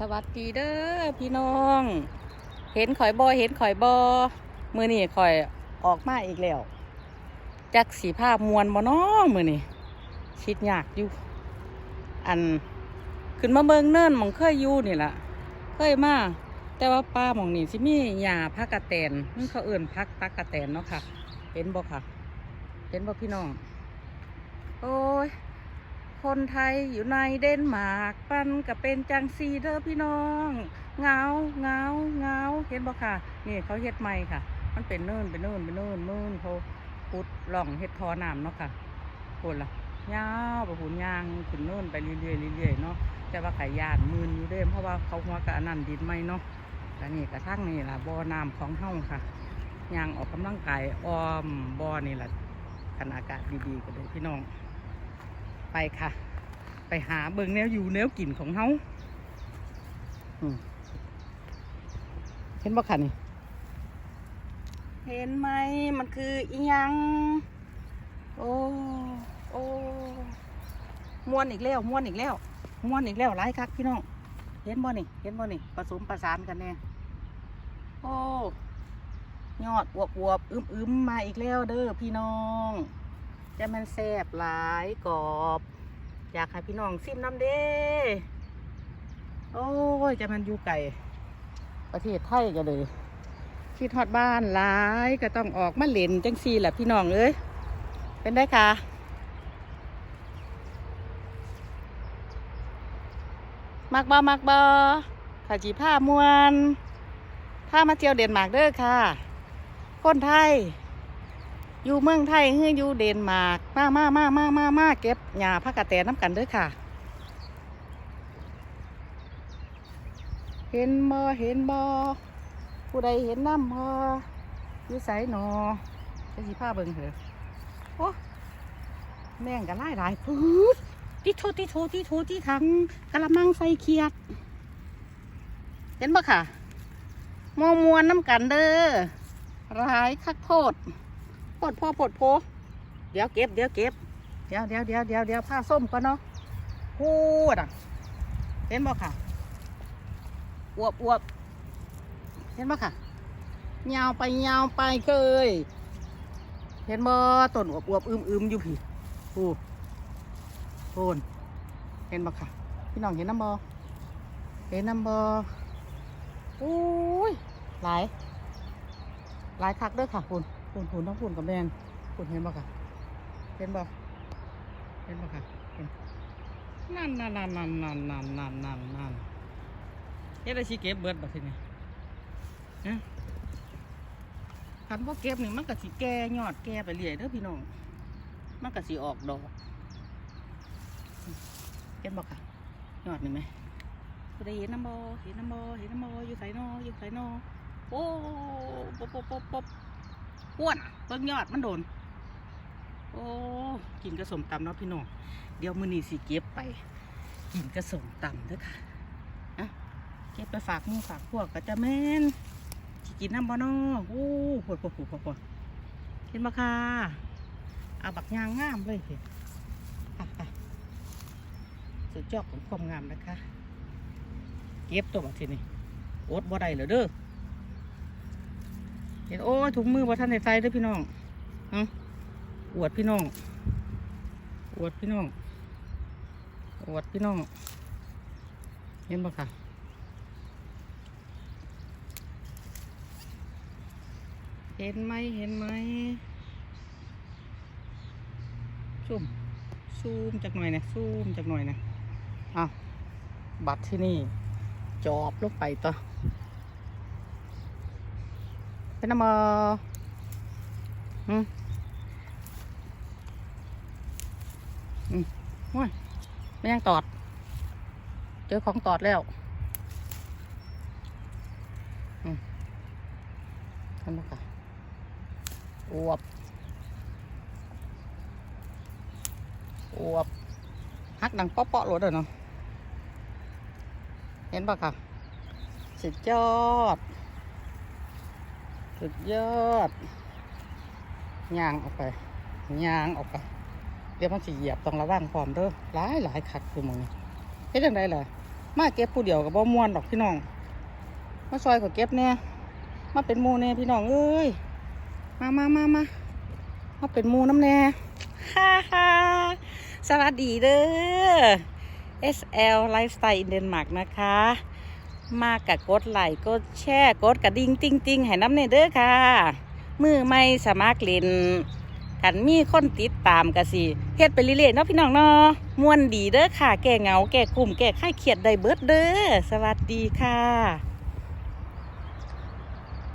สวัสดีเด้อพี่น้อง เห็นข่อยบอเห็นข่อยบอมือนี่ข่อยออกมาอีกแล้วจักสีภาพมวนบ่น้อมือนี่คิดยากอยู่ อันขึ้นมาเบิงเนินมองเคยอยู่นี่ละเคยมาแต่ว่าป้ามองนี่สิมีหญ้าพักกระแตนมันเขาเอื่นพักตักกระแตนเนาะค่ะ เห็นบ่ค่ะ เห็นบ่พี่น้อง โอ้ย คนไทยอยู่ในเดนมาร์กปันกับเป็นจังซีเด้อพี่น้องเงาเงาเงาเห็นบ่ค่ะ นี่เขาเฮ็ดใหม่ค่ะ มันเป็นเนินเป็นเนินเป็นเนินเนินเขาพุดล่องเฮ็ดทอน้ำเนาะค่ะคนละยาวไปหุ่นยางขึ้นเนินไปเรื่อยๆเรื่อยๆเนาะแต่ว่าข่ยานมืนอยู่เด้เพราะว่าเขาหัวกับอันนั้นดินไม่เนาะแต่นี่กระทั่งนี่ล่ะบ่อน้ำของเฮาค่ะยางออกกำลังกายอ้อมบ่อนี่ล่ะคันอากาศดีๆก็เลยพี่น้อง ไปค่ะ ไปหาเบิงแนวอยู่แนวกลิ่นของเฮาเห็นบ่ค่ะนี่ เห็นไหมมันคืออียัง โอ้โอ้ม้วนอีกแล้วม้วนอีกแล้วม้วนอีกแล้วหลายคักพี่น้องเห็นบ่นี่เห็นบ่นี่ผสมประสานกันแน่โอ้ยอดอวบอวบอึมอึมมาอีกแล้วเด้อพี่น้อง จะมันแซ่บหลายกรอบ อยากให้พี่น้องซิมน้ำเด้ โอ้ย จะมันอยู่ไก่ประเทศไทยกันเลย คิดฮอดบ้านหลายก็ต้องออกมาเล่นจังซีแหละพี่น้องเอ้ย เป็นได้ค่ะมักบอมักบอขาจีผ้ามวนผ้ามาเที่ยวเดนมาร์กเด้อค่ะ คนไทย อยู่เมืองไทยเฮืออยู่เดนมาร์กมามามามามามาเก็บหญ้าผักกระแตน้ำกันเด้อค่ะ เห็นบ่เห็นบ่ผู้ใดเห็นน้ำบ่อยู่ใสหนอจะสิพาเบิ่งเถอะโอ้แม่งกันไล่หลายพืดที่โทที่โทที่โทที่ถังกะละมังใส่เขียด เห็นบ่ค่ะมอมวนน้ำกันเด้อร้ายคักโพด ปดพอปดโพ เดี๋ยวเก็บเดี๋ยวเก็บ เดี๋ยวเดี๋ยวเดี๋ยวเดี๋ยวเดี๋ยวผ้าส้มก่อนเนาะพูดอะเห็นบ่ค่ะอวบอวบเห็นบ่ค่ะยาวไปยาวไปเคย เห็นบ่ต้นอวบอวบอึมอึมอยู่พี่พูโพนเห็นบ่ค่ะ พี่น้องเห็นน้ำบ่เห็นน้ำบ่โอ้ยหลายหลายคักเด้อค่ะคุณ คุณคุณต้องคุณกับแมนคุณเห็นบ่ค่ะ เห็นบ่เห็นบ่ค่ะนั่นนั่นนั่นนั่นนั่นนั่นนั่นนั่นนั่นเฮ็ดได้สิเก็บเบิดบ่ทีนี้ฮะคันบ่เก็บนี่มันก็สิแก่ยอดแก่ไปเรื่อยเด้อพี่น้อง มันก็สิออกดอกเห็นบ่ค่ะยอดนี่ไหมผู้ใดเห็นน้ำบ่เห็นน้ำบ่เห็นน้ำบ่อยู่ไสนออยู่ไสนอโอ้ปบปบปบปบ อ้วนเบิ่งยอดมันโดน โอ้กินกระสมตำเนาะพี่น้องเดี๋ยวมื้อนีสิเก็บไป กินกระสมตำเด้อค่ะอะเก็บไปฝากมู่ฝากพวกก็จะแม่นสิกินน้ำบ่เนาะโอ้ปวดปวดปวดปวดปวดเห็นบ่ค่ะเอาบักยางงามเลยเห็นสุดยอดของความงามนะคะ เก็บตัวบักทีนี้อดบ่ได้เหรอเด้อ เห็นโอ้ถุงมือว่ท่านในใส่ด้วยพี่น้องฮะอวดพี่น้อง อวดพี่น้อง อวดพี่น้องเห็นบ่ค่ะเห็นไหมเห็นไหมซูมซูมจากหน่อยนะซูมจากหน่อยนะอ้าวบัตรที่นี่ จอบลงไปต่อ เป็นน้ำมออืมอืมโอ้ยไม่ยังตอด เจอของตอดแล้วอืมทำมาค่ะอวบอวบฮักดังเปาะๆหลดเลยเนาะเห็นปะค่ะสุดยอด สุดยอดย่างออกไปย่างออกไปเดี๋ยวมันสิเหยียบต้องระวังพร้อมเด้อหลายหลายขัดคือมึงนี่เฮ็ดจังไดล่ะมาเก็บผู้เดียวกับบ่ม่วนดอกพี่น้องมาซอยเขาเก็บแน่มาเป็นหมูแน่พี่น้องเอ้ยมามามามามาเป็นหมูน้ำแน่ฮ่าฮ่าสวัสดีเด้อ SL Lifestyle in Denmark นะคะ มากับกดไลค์กดแชร์กดกระดิ่งติ้งติ้งให้น้ำเนเด้อค่ะ มือไม่สมัครเล่นกันมีคนติดตามกันสิเฮ็ดไปเรื่อยๆเนาะพี่น้องเนาะม่วนดีเด้อค่ะ แก่เหงาแก่กลุ่มแก่ไข้เครียดได้เบิดเด้อสวัสดีค่ะ